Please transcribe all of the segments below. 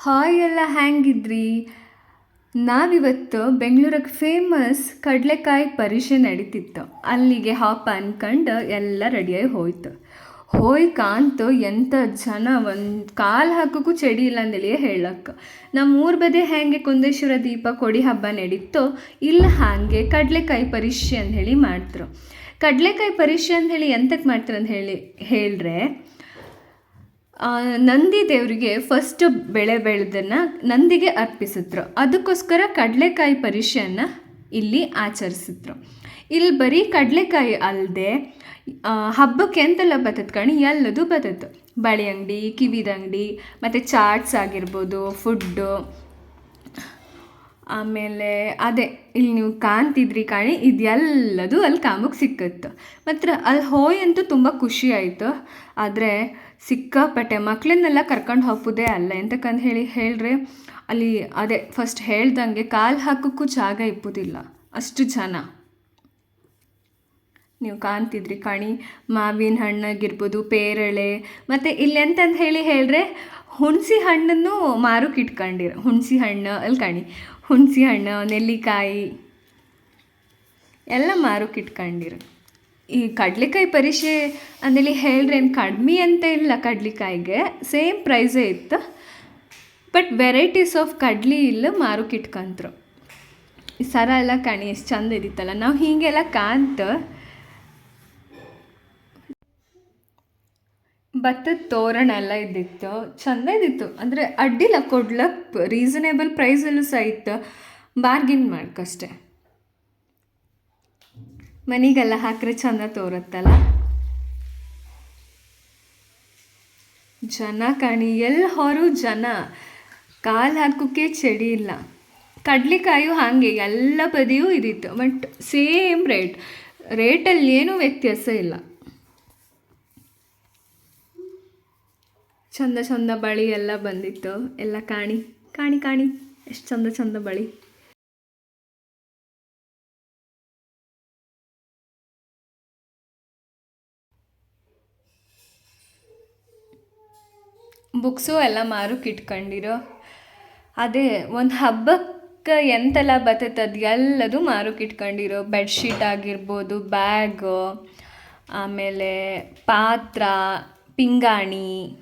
Hi ಎಲ್ಲ ಹ್ಯಾಂಗಿದ್ರಿ? ನಾವಿವತ್ತು ಬೆಂಗಳೂರಿಗೆ ಫೇಮಸ್ ಕಡಲೆಕಾಯಿ ಪರಿಷೆ ನಡೀತಿತ್ತು. ಅಲ್ಲಿಗೆ ಹಾಪ ಅನ್ಕಂಡು ಎಲ್ಲ ರೆಡಿಯಾಗಿ ಹೋಯ್ತು. ಹೋಯ್ ಕಾಂತು ಎಂಥ ಜನ ಒಂದು ಕಾಲು ಹಾಕೋಕ್ಕೂ ಚಡಿ ಇಲ್ಲ ಅಂದೇಳಿಯೇ ಹೇಳಕ್ಕೆ ನಮ್ಮ ಊರ ಬದಿ ಹೇಗೆ ಕುಂದೇಶ್ವರ ದೀಪ ಕೊಡಿ ಹಬ್ಬ ನಡೀತೋ ಇಲ್ಲ ಹಾಗೆ ಕಡಲೆಕಾಯಿ ಅಂತ ಹೇಳಿ ಮಾಡ್ತರು. ಕಡಲೆಕಾಯಿ ಅಂತ ಹೇಳಿ ಎಂತಕ್ಕೆ ಮಾಡ್ತಾರೆ ಅಂತ ಹೇಳಿ ಹೇಳಿದ್ರೆ ಆ, ನಂದಿ ದೇವರಿಗೆ ಫಸ್ಟ್ ಬೆಳೆ ಬೆಳೆದನ್ನು ನಂದಿಗೆ ಅರ್ಪಿಸಿದ್ರು. ಅದಕ್ಕೋಸ್ಕರ ಕಡಲೆಕಾಯಿ ಪರಿಷೆಯನ್ನು ಇಲ್ಲಿ ಆಚರಿಸಿದ್ರು. ಇಲ್ಲಿ ಬರೀ ಕಡಲೆಕಾಯಿ ಅಲ್ಲದೆ ಹಬ್ಬಕ್ಕೆ ಎಂತೆಲ್ಲ ಬತ್ತದ ಕಣಿ? ಎಲ್ಲದೂ ಬತ್ತದ್ದು ಬಳೆ ಅಂಗಡಿ, ಕಿವಿದ ಅಂಗಡಿ, ಮತ್ತು ಚಾಟ್ಸ್ ಆಗಿರ್ಬೋದು, ಫುಡ್ಡು ಆಮೇಲೆ ಅದೇ, ಇಲ್ಲಿ ನೀವು ಕಾಣ್ತಿದ್ರಿ ಕಾಣಿ ಇದೆಲ್ಲದು ಅಲ್ಲಿ ಕಾಮಕ್ಕೆ ಸಿಕ್ಕತ್ತು. ಮಾತ್ರ ಅಲ್ಲಿ ಹೋಯ್ ಅಂತೂ ತುಂಬ ಖುಷಿ ಆಯಿತು. ಆದರೆ ಸಿಕ್ಕಾಪಟ್ಟೆ ಮಕ್ಕಳನ್ನೆಲ್ಲ ಕರ್ಕೊಂಡು ಹೋಗೋದೇ ಅಲ್ಲ ಎಂತಕ್ಕಂದು ಹೇಳಿ ಹೇಳ್ರೆ. ಅಲ್ಲಿ ಅದೇ ಫಸ್ಟ್ ಹೇಳ್ದಂಗೆ ಕಾಲು ಹಾಕೋಕ್ಕೂ ಜಾಗ ಇಪ್ಪುದಿಲ್ಲ. ಅಷ್ಟು ಜನ. ನೀವು ಕಾಣ್ತಿದ್ರಿ ಕಣಿ. ಮಾವಿನ ಹಣ್ಣಾಗಿರ್ಬೋದು, ಪೇರಳೆ. ಮತ್ತು ಇಲ್ಲಿ ಎಂತಂದು ಹೇಳಿ ಹೇಳ್ರೆ ಹುಣಸಿ ಹಣ್ಣನ್ನು ಮಾರೋಕೆ ಇಟ್ಕೊಂಡಿರ, ಹುಣಸಿ ಹಣ್ಣು ಅಲ್ಲಿ ಕಣಿ. ಹುಣಸಿ ಹಣ್ಣು, ನೆಲ್ಲಿಕಾಯಿ ಎಲ್ಲ ಮಾರೋಕೆ ಇಟ್ಕೊಂಡಿರ. ಈ ಕಡಲೆಕಾಯಿ ಪರೀಕ್ಷೆ ಅಂದೇಳಿ ಹೇಳ್ರೆ ಏನು ಕಡಿಮೆ ಅಂತ ಇಲ್ಲ ಕಡ್ಲೆಕಾಯಿಗೆ, ಸೇಮ್ ಪ್ರೈಸೇ ಇತ್ತು. ಬಟ್ ವೆರೈಟೀಸ್ ಆಫ್ ಕಡ್ಲಿ ಇಲ್ಲ ಮಾರೋಕೆ ಇಟ್ಕೊಂತ್ರು. ಈ ಸರ ಎಲ್ಲ ಕಣಿ, ಎಷ್ಟು ಚಂದ ಇದಿತ್ತಲ್ಲ. ನಾವು ಹೀಗೆಲ್ಲ ಕಾಂತ ಭತ್ತದ ತೋರಣ ಎಲ್ಲ ಇದ್ದಿತ್ತು, ಚಂದ ಇದ್ದಿತ್ತು. ಅಂದರೆ ಅಡ್ಡಿಲ್ಲ ಕೊಡ್ಲಕ್ ರೀಸನೇಬಲ್ ಪ್ರೈಸಲ್ಲೂ ಸಹ ಇತ್ತು ಬಾರ್ಗಿನ್ ಮಾಡ್ಕಷ್ಟೆ. ಮನೆಗೆಲ್ಲ ಹಾಕ್ರೆ ಚಂದ ತೋರುತ್ತಲ್ಲ? ಜನ ಕಣಿ ಎಲ್ಲಿ ಹೊರು ಜನ. ಕಾಲು ಹಾಕೋಕ್ಕೆ ಚಳಿ ಇಲ್ಲ. ಕಡ್ಲೆಕಾಯು ಹಾಗೆ, ಎಲ್ಲ ಬದಿಯೂ ಇದಿತ್ತು. ಬಟ್ ಸೇಮ್ ರೇಟ್ ರೇಟಲ್ಲಿ ಏನೂ ವ್ಯತ್ಯಾಸ ಇಲ್ಲ. ಚಂದ ಚಂದ ಬಳಿ ಎಲ್ಲ ಬಂದಿತ್ತು. ಎಲ್ಲ ಕಾಣಿ ಕಾಣಿ ಕಾಣಿ. ಎಷ್ಟು ಚಂದ ಚಂದ ಬಳಿ. ಬುಕ್ಸು ಎಲ್ಲ ಮಾರೋಕೆ ಇಟ್ಕೊಂಡಿರೋ. ಅದೇ ಒಂದು ಹಬ್ಬಕ್ಕೆ ಎಂತೆಲ್ಲ ಬರ್ತೈತೆ ಅದು ಎಲ್ಲದು ಮಾರೋಕೆ ಇಟ್ಕೊಂಡಿರೋ. ಬೆಡ್ಶೀಟ್ ಆಗಿರ್ಬೋದು, ಬ್ಯಾಗು, ಆಮೇಲೆ ಪಾತ್ರ, ಪಿಂಗಾಣಿ.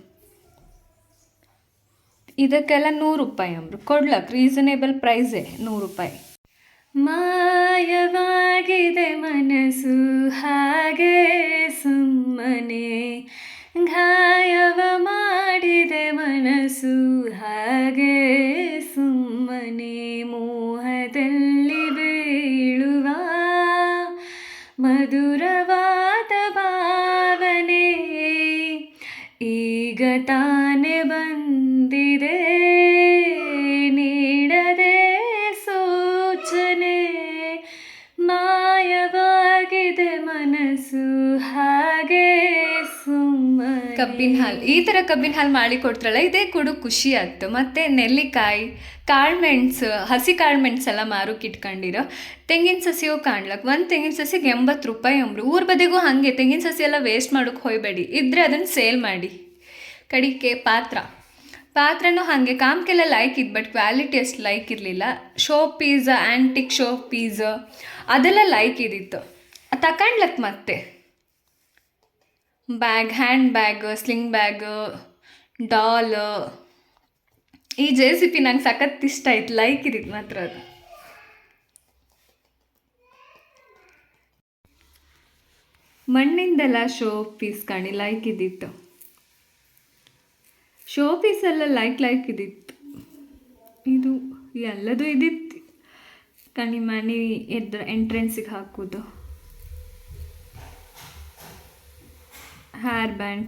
ಇದಕ್ಕೆಲ್ಲ ನೂರು ರೂಪಾಯಿ ಅಂದರು. ಕೊಡ್ಲಕ್ಕೆ ರೀಸನೇಬಲ್ ಪ್ರೈಸೇ ನೂರು ರೂಪಾಯಿ. ಮಾಯವಾಗಿದೆ ಮನಸ್ಸು, ಹಾಗೆ ಸುಮ್ಮನೆ. ಗಾಯವ ಮಾಡಿದೆ ಮನಸ್ಸು, ಹಾಗೆ ಸುಮ್ಮನೆ. ಮೋಹದಲ್ಲಿ ಬೀಳುವ ಮಧುರವಾದ ಭಾವನೆ. ಈಗ ತಾನೆ ಬಂದಿದೆ ಮನಸ್ಸು ಹಾಗೆ ಕಬ್ಬಿನ ಹಾಲು, ಈ ಥರ ಕಬ್ಬಿನ ಹಾಲು ಮಾಡಿ ಕೊಡ್ತಾರಲ್ಲ, ಇದೇ ಕೊಡು ಖುಷಿ ಆಯ್ತು ಮತ್ತು ನೆಲ್ಲಿಕಾಯಿ ಕಾಳುಮೆಣ್ಸು ಹಸಿ ಕಾಳ್ಮೆಣ್ಸ್ ಎಲ್ಲ ಮಾರೋಕೆ ಇಟ್ಕೊಂಡಿರೋ, ತೆಂಗಿನ ಸಸಿಯು ಕಾಣ್ಲಕ್ಕೆ ಒಂದು ತೆಂಗಿನ ಸಸಿಗೆ ಎಂಬತ್ತು ರೂಪಾಯಿ ಅಂಬ್ರು. ಊರ ಬದಿಗೂ ಹಾಗೆ, ತೆಂಗಿನ ಸಸಿ ಎಲ್ಲ ವೇಸ್ಟ್ ಮಾಡೋಕೆ ಹೋಯ್ಬೇಡಿ ಇದ್ದರೆ ಅದನ್ನು ಸೇಲ್ ಮಾಡಿ. ಕಡಿಕೆ, ಪಾತ್ರ. ಪಾತ್ರನೂ ಹಾಗೆ ಕಾಮ್ಕೆಲ್ಲ ಲೈಕ್ ಇತ್ತು ಬಟ್ ಕ್ವಾಲಿಟಿ ಅಷ್ಟು ಲೈಕ್ ಇರಲಿಲ್ಲ. Show piece antique show piece ಅದೆಲ್ಲ ಲೈಕ್ ಇದ್ದಿತ್ತು ತಕೊಂಡ್ಲಕ್ ಮತ್ತೆ. Bag, hand bag, sling bag, doll. ಈ ಜೆ ಸಿ ಪಿ ನಂಗೆ ಸಖತ್ ಇಷ್ಟ ಆಯ್ತು ಲೈಕ್ ಇದ್ದಿತ್ತು ಮಾತ್ರ ಅದು. ಮಣ್ಣಿಂದೆಲ್ಲ ಶೋ ಪೀಸ್ ಕಾಣಿ ಲೈಕ್ ಇದ್ದಿತ್ತು ಶೋ ಪೀಸೆಲ್ಲ ಲೈಕ್ ಲೈಕ್ ಇದ್ದಿತ್ತು ಇದು ಎಲ್ಲದೂ ಇದ್ದಿತ್ತು ಕಣಿ ಮನೆ ಎದ್ರ ಎಂಟ್ರೆನ್ಸಿಗೆ ಹಾಕೋದು. ಹೇರ್ ಬ್ಯಾಂಡ್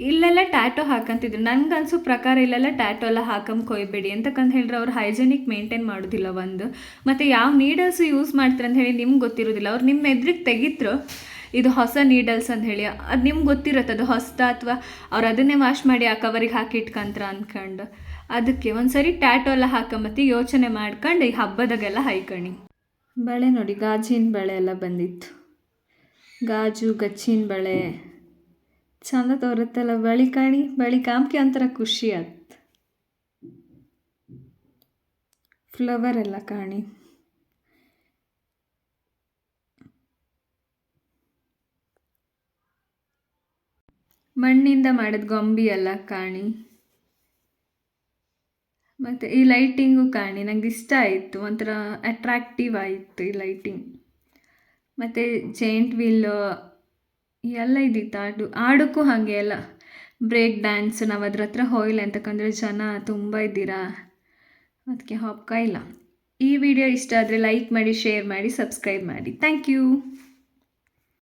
ಇಲ್ಲೆಲ್ಲ ಟ್ಯಾಟೋ ಹಾಕಂತಿದ್ರು. ನಂಗೆ ಅನ್ಸೋ ಪ್ರಕಾರ ಇಲ್ಲೆಲ್ಲ ಟ್ಯಾಟೋ ಎಲ್ಲ ಹಾಕಂಬ ಕೊಯ್ಬೇಡಿ ಅಂತಕ್ಕಂತ ಹೇಳಿದ್ರೆ ಅವ್ರು ಹೈಜೆನಿಕ್ ಮೇಂಟೈನ್ ಮಾಡೋದಿಲ್ಲ ಒಂದು. ಮತ್ತು ಯಾವ ನೀಡಲ್ಸ್ ಯೂಸ್ ಮಾಡ್ತಾರೆ ಅಂತ ಹೇಳಿ ನಿಮ್ಗೆ ಗೊತ್ತಿರೋದಿಲ್ಲ. ಅವ್ರು ನಿಮ್ಮ ಎದುರಿಗೆ ತೆಗಿತ್ರು ಇದು ಹೊಸ ನೀಡಲ್ಸ್ ಅಂತ ಹೇಳಿ. ಅದು ನಿಮ್ಗೆ ಗೊತ್ತಿರತ್ತೆ. ಅದು ಹೊಸದ ಅಥವಾ ಅವ್ರು ಅದನ್ನೇ ವಾಶ್ ಮಾಡಿ ಆ ಕವರಿಗೆ ಹಾಕಿ ಇಟ್ಕಂತ್ರ ಅಂದ್ಕೊಂಡು ಅದಕ್ಕೆ ಒಂದು ಸರಿ ಟ್ಯಾಟೋ ಎಲ್ಲ ಹಾಕೊಂಬತ್ತಿ ಯೋಚನೆ ಮಾಡ್ಕೊಂಡು ಈ ಹಬ್ಬದಾಗೆಲ್ಲ ಹೈಕಣಿ ಬಳೆ ನೋಡಿ ಗಾಜಿನ ಬಳೆ ಎಲ್ಲ ಬಂದಿತ್ತು. ಗಾಜು, ಗಚ್ಚಿನ ಬಳೆ. ಚಂದ ತೋರುತ್ತಲ್ಲ, ಬಳಿ ಕಾಣಿ, ಬಳಿ ಒಂಥರ ಖುಷಿ ಆಯ್ತು ಫ್ಲವರ್ ಎಲ್ಲ ಕಾಣಿ. ಮಣ್ಣಿಂದ ಮಾಡಿದ ಗೊಂಬಿ ಎಲ್ಲ ಕಾಣಿ. ಮತ್ತು ಈ ಲೈಟಿಂಗು ಕಾಣಿ. ನಂಗೆ ಇಷ್ಟ ಆಯಿತು, ಒಂಥರ ಅಟ್ರಾಕ್ಟಿವ್ ಆಯಿತು ಈ ಲೈಟಿಂಗ್ ಮತ್ತು ಜೈಂಟ್ ವೀಲು ಎಲ್ಲ ಇದ್ದಿತ್ತು ಆಡು ಹಾಡಕ್ಕೂ ಹಾಗೆ ಎಲ್ಲ ಬ್ರೇಕ್ ಡ್ಯಾನ್ಸ್ ನಾವು ಅದ್ರ ಹತ್ರ ಹೋಯಿಲ್ಲ ಅಂತಕ್ಕಂದರೆ ಜನ ತುಂಬ ಇದ್ದೀರಾ? ಅದಕ್ಕೆ ಇಲ್ಲ. ಈ ವಿಡಿಯೋ ಇಷ್ಟ ಆದರೆ ಲೈಕ್ ಮಾಡಿ ಶೇರ್ ಮಾಡಿ ಸಬ್ಸ್ಕ್ರೈಬ್ ಮಾಡಿ. Thank you